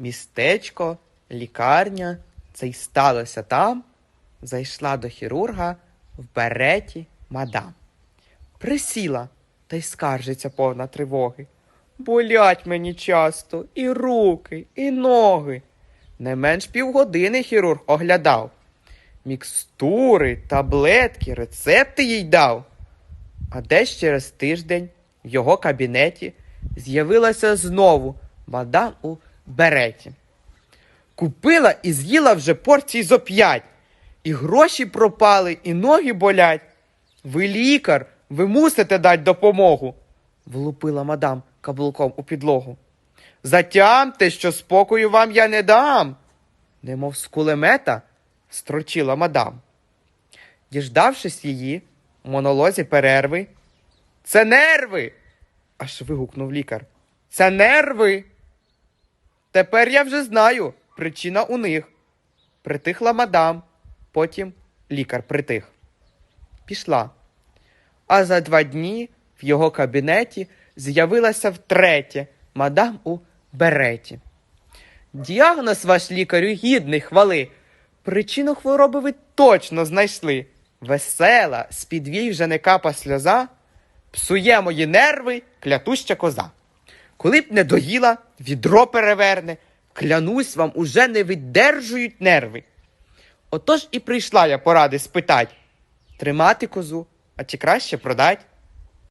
Містечко, лікарня, це й сталося там. Зайшла до хірурга в береті мадам. Присіла та й скаржиться повна тривоги. Болять мені часто і руки, і ноги. Не менш півгодини хірург оглядав. Мікстури, таблетки, рецепти їй дав. А десь через тиждень в його кабінеті з'явилася знову мадам у береті. Купила і з'їла вже порцій зо п'ять. І гроші пропали, і ноги болять. Ви лікар, ви мусите дати допомогу, влупила мадам каблуком у підлогу. Затямте, що спокою вам я не дам, немов з кулемета строчила мадам. Діждавшись її, в монолозі перерви. Це нерви. аж вигукнув лікар. Це нерви. Тепер я вже знаю, причина у них. Притихла мадам, потім лікар притих. Пішла. А за два дні в його кабінеті з'явилася втретє мадам у береті. Діагноз ваш лікарю гідний хвали. Причину хвороби ви точно знайшли. Весела, з-під вій вже не капа сльоза, псує мої нерви клятуща коза. Коли б не доїла, відро переверне, клянусь вам, уже не видержують нерви. Отож і прийшла я поради спитать, тримати козу, а чи краще продать?